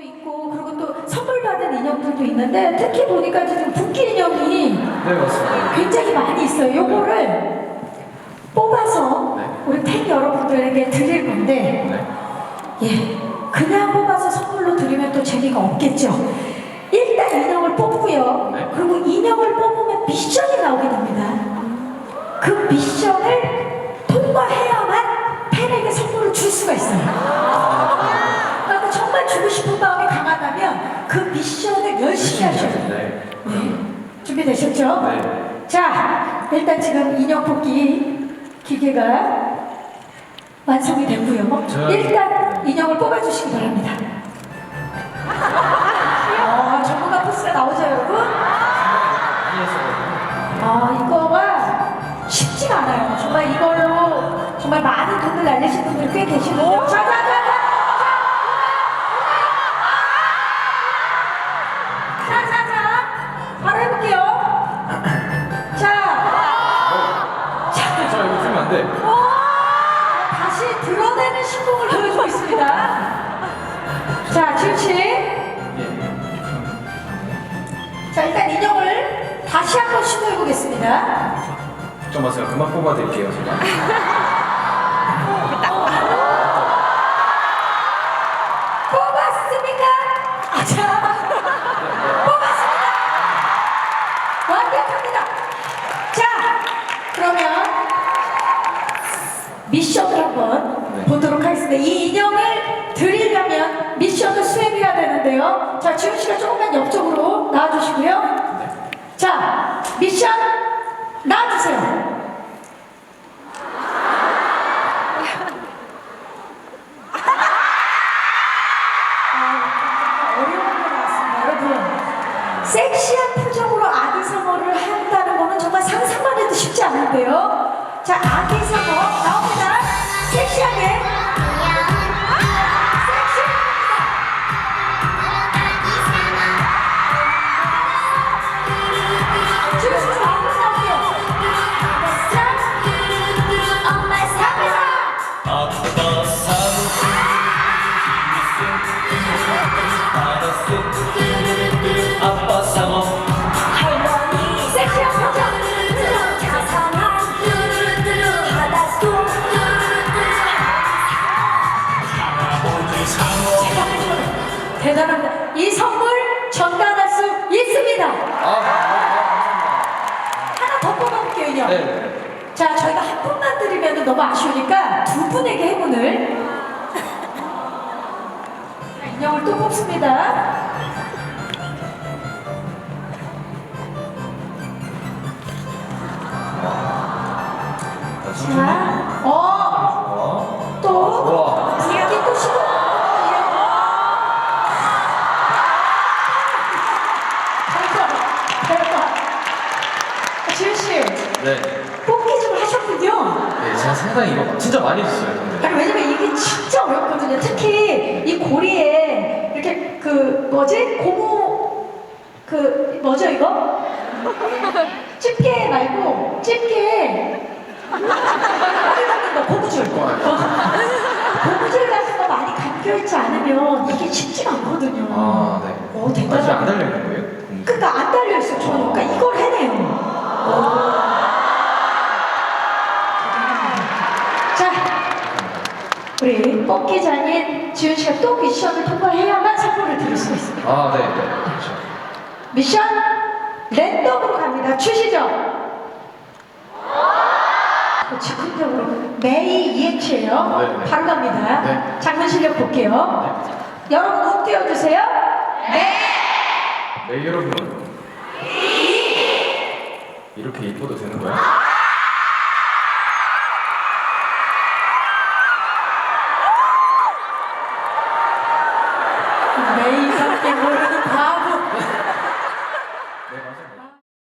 것도 있고 그리고 또 선물 받은 인형들도 있는데 특히 보니까 지금 붓기 인형이 네 맞습니다. 굉장히 많이 있어요. 요거를 뽑아서 네. 우리 팬 여러분들에게 드릴 건데 네. 예 그냥 뽑아서 선물로 드리면 또 재미가 없겠죠. 일단 인형을 뽑고요. 네. 그리고 인형을 뽑으면 미션이 나오게 됩니다. 그 미션을 통과해야 준비되셨죠? 네. 자, 일단 지금 인형 뽑기 기계가 완성이 됐고요. 저- 일단 인형을 뽑아주시기 바랍니다. 어, 전문가 포스가 나오죠, 여러분? 했어요. 아, 이거가 쉽지가 않아요. 정말 이걸로 정말 많은 돈을 날리신 분들이 꽤 자, 자, 자! 자, 저 이거 틀면 안 돼. 다시 드러내는 신공을 보여주고 있습니다. 자, 지우씨. 예. 자, 일단 인형을 다시 한번 시도해 보겠습니다. 걱정 마세요. 금방 뽑아드릴게요 제가. 뽑았습니까? 아, 자, 뽑았습니다. 완벽합니다. 자, 그러면 미션을 한번 네. 보도록 하겠습니다. 이 인형을 드리려면 미션을 수행해야 되는데요. 자, 지훈 씨가 조금만 옆쪽으로 나와주시고요. 네. 자, 미션 나와주세요. 아. 섹시한 표정으로 아기 상어를 한다는 거는 정말 상상만 해도 쉽지 않은데요. 자, 아기 대단합니다 이 선물 전달할 수 있습니다 아, 하나 더 뽑아볼게요 인형 네. 네. 자 저희가 한 분만 드리면 너무 아쉬우니까 두 분에게 행운을 자, 인형을 또 뽑습니다. 자, 어, 네. 뽑기 좀 하셨군요. 네, 제가 상당히 이거 진짜 많이 했어요. 근데. 아니 왜냐면 이게 진짜 어렵거든요. 특히 이 고리에 이렇게 그 뭐지 고무 그 뭐죠 이거? 집게 말고 집게 고무줄. 어. 고무줄 같은 거 많이 감겨 있지 않으면 이게 쉽지가 않거든요. 아, 네. 오 아, 지금 안 대단하다. 달려 있는 거예요? 음. 그러니까 안 달려 있어 요 저는. 그러니까 이걸 해내요. 오. 우리 뽑기 장인 지훈 씨가 또 미션을 통과해야만 선물을 드릴 수 있습니다. 아, 네, 네. 그렇죠. 미션 랜덤으로 갑니다. 추시죠? 즉흥적으로 메이 EX예요. 네, 네. 바로 갑니다. 네. 장면 실력 볼게요. 네. 여러분 옷 띄워주세요. 네. 네, 여러분. 이렇게 입어도 되는 거야?